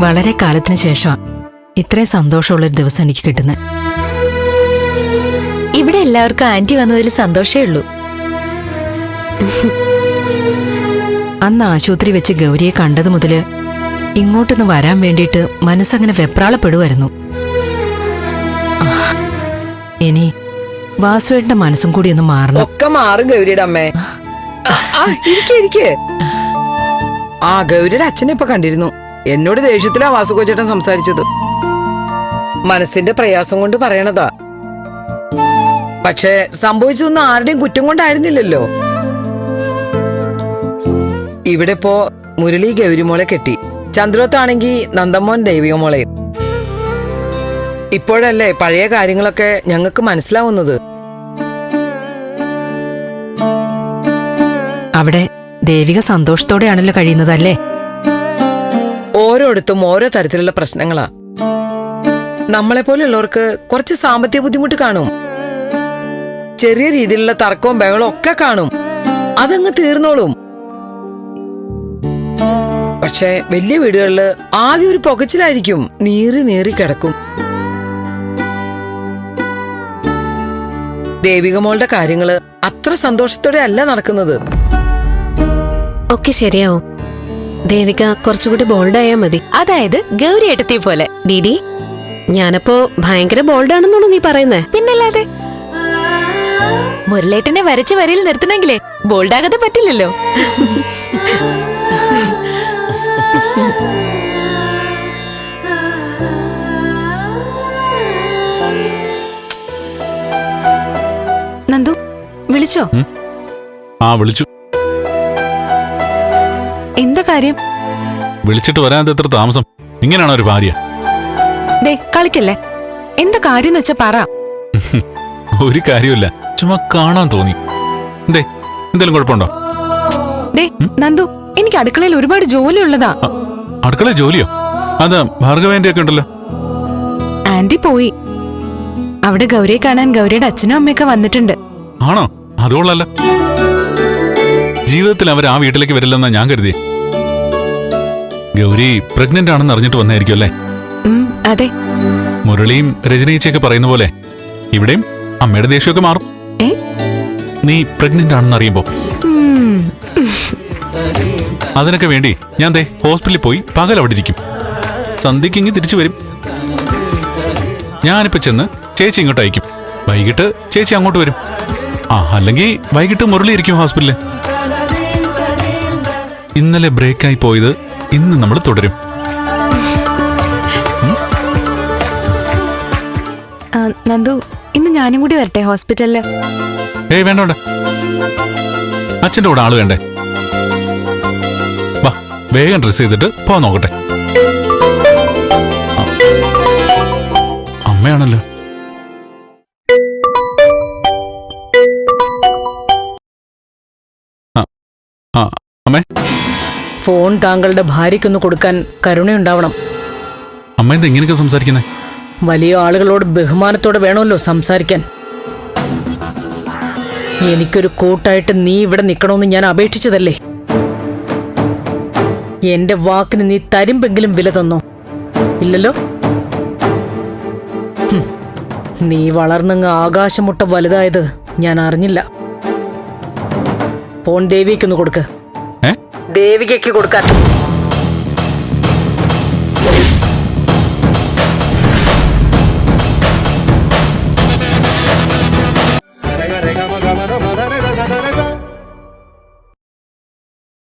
വളരെ കാലത്തിന് ശേഷമാണ് ഇത്രയും സന്തോഷമുള്ളൊരു ദിവസം എനിക്ക് കിട്ടുന്നത് ഇവിടെ എല്ലാവർക്കും ആന്റി വന്നതിൽ സന്തോഷേ ഉള്ളൂ. അന്ന് ആശുപത്രി വെച്ച് ഗൗരിയെ കണ്ടത് മുതൽ ഇങ്ങോട്ടൊന്ന് വരാൻ വേണ്ടിയിട്ട് മനസ്സങ്ങനെ വെപ്രാളപ്പെടുമായിരുന്നു ഇനി വാസുവേട്ടന്റെ മനസ്സും കൂടി ഒന്ന് മാറണം. ഒക്കെ മാറും ഗൗരിയുടെ അമ്മേ. ആ, ഇരിക്ക്, ഇരിക്ക്. ആ ഗൗരിയുടെ അച്ഛനെ ഇപ്പൊ കണ്ടിരുന്നു. എന്നോട് ദേഷ്യത്തിലാ വാസുകോച്ചേട്ടൻ സംസാരിച്ചത്. മനസ്സിന്റെ പ്രയാസം കൊണ്ട് പറയണതാ. പക്ഷേ സംഭവിച്ചതൊന്നും ആരുടെയും കുറ്റം കൊണ്ടായിരുന്നില്ലല്ലോ. ഇവിടെ ഇപ്പോ മുരളി ഗൗരിമോളെ കെട്ടി. ചന്ദ്രോത്താണെങ്കി നന്ദമോൻ ദൈവികമോളെയും ഇപ്പോഴല്ലേ പഴയ കാര്യങ്ങളൊക്കെ ഞങ്ങൾക്ക് മനസ്സിലാവുന്നത്. അവിടെ ദേവിക സന്തോഷത്തോടെയാണല്ലോ കഴിയുന്നതല്ലേ? ഓരോടത്തും ഓരോ തരത്തിലുള്ള പ്രശ്നങ്ങളാ. നമ്മളെ പോലെയുള്ളവർക്ക് കുറച്ച് സാമ്പത്തിക ബുദ്ധിമുട്ട് കാണും. ചെറിയ രീതിയിലുള്ള തർക്കവും ബഹളവും ഒക്കെ കാണും. അതങ്ങ് തീർന്നോളും. പക്ഷെ വലിയ വീടുകളിൽ ആകെ ഒരു പുകച്ചിലായിരിക്കും. നീറി നീറി കിടക്കും. ദേവികമോളുടെ കാര്യങ്ങൾ അത്ര സന്തോഷത്തോടെ അല്ല നടക്കുന്നത്. ഒക്കെ ശരിയാവും. ദേവിക കുറച്ചുകൂടി ബോൾഡായാ മതി. അതായത് ഗൗരി എട്ടത്തി പോലെ. ദീദി ഞാനപ്പോ ഭയങ്കര ബോൾഡാണെന്നാണോ നീ പറയുന്നേ. പിന്നല്ലാതെ? മുരളേട്ടനെ വരച്ച് വരയിൽ നിർത്തണമെങ്കിലേ ബോൾഡാകാതെ പറ്റില്ലല്ലോ. നന്ദു വിളിച്ചോ? ആ വിളിച്ചു. എന്താ കാര്യം? വിളിച്ചിട്ട് വരാൻ എത്ര താമസം? ഇങ്ങനെയാണോ ഒരു ഭാര്യ? ദേ കളിക്കല്ലേ. എന്താ കാര്യം വെച്ചാ പറ. ഒരു കാര്യമില്ല ചുമ്മാ കാണാൻ തോന്നി. ദേ എന്തെങ്കിലും കുഴപ്പമുണ്ടോ? ദേ നന്ദു എനിക്ക് അടുക്കളയിൽ ഒരുപാട് ജോലി ഉള്ളതാ അടുക്കളയിൽ അടുക്കള ജോലിയോ? അത് ഭാർഗവേന്റെ ഒക്കെ ഉണ്ടല്ലോ. ആന്റി പോയി. അവിടെ ഗൗരിയെ കാണാൻ ഗൗരിയുടെ അച്ഛനും അമ്മയൊക്കെ വന്നിട്ടുണ്ട്. ആണോ? അതുകൊള്ളല്ല ജീവിതത്തിൽ അവർ ആ വീട്ടിലേക്ക് വരില്ലെന്നാ ഞാൻ കരുതി ഗൗരി പ്രഗ്നന്റ് ആണെന്ന് അറിഞ്ഞിട്ട് വന്നായിരിക്കും അല്ലേ? അതെ. മുരളിയും രജനീച്ചയൊക്കെ പറയുന്ന പോലെ ഇവിടെയും അമ്മയുടെ ദേഷ്യമൊക്കെ മാറും. നീ പ്രഗ്നന്റ് ആണെന്ന് അറിയുമ്പോ. അതിനൊക്കെ വേണ്ടി ഞാൻ ദേ ഹോസ്പിറ്റലിൽ പോയി പകൽ അവിടെ ഇരിക്കും. സന്ധ്യയ്ക്ക് ഇങ്ങി തിരിച്ചു വരും. ഞാനിപ്പോ ചെന്ന് ചേച്ചി ഇങ്ങോട്ട് അയക്കും. വൈകിട്ട് ചേച്ചി അങ്ങോട്ട് വരും. ആ അല്ലെങ്കിൽ വൈകിട്ട് മുരളി ഇരിക്കും ഹോസ്പിറ്റലിൽ ഇന്നലെ ബ്രേക്കായി പോയത് ഇന്ന് നമ്മൾ തുടരും. നന്ദു ഇന്ന് ഞാനും കൂടി വരട്ടെ ഹോസ്പിറ്റലിൽ. ഏയ് വേണ്ട വേണ്ട. അച്ഛന്റെ കൂടെ ആൾ വേണ്ടേ? വാ വേഗം ഡ്രസ് ചെയ്തിട്ട് പോവാൻ നോക്കട്ടെ. അമ്മയാണല്ലോ. ആ ആ അമ്മേ. ഫോൺ താങ്കളുടെ ഭാര്യയ്ക്കൊന്ന് കൊടുക്കാൻ കരുണയുണ്ടാവണം. അമ്മ എന്താ ഇങ്ങനെയൊക്കെ സംസാരിക്കുന്നേ? വലിയ ആളുകളോട് ബഹുമാനത്തോടെ വേണമല്ലോ സംസാരിക്കാൻ. എനിക്കൊരു കൂട്ടായിട്ട് നീ ഇവിടെ നിൽക്കണമെന്ന് ഞാൻ അപേക്ഷിച്ചതല്ലേ? എന്റെ വാക്കിന് നീ തരുമ്പെങ്കിലും വില തന്നോ? ഇല്ലല്ലോ? ഹും. നീ വളർന്നങ്ങ് ആകാശമുട്ട വലുതായത് ഞാൻ അറിഞ്ഞില്ല. ഫോൺ ദേവിക്കൊന്ന് കൊടുക്ക്. ദേവികയ്ക്ക് കൊടുക്കാൻ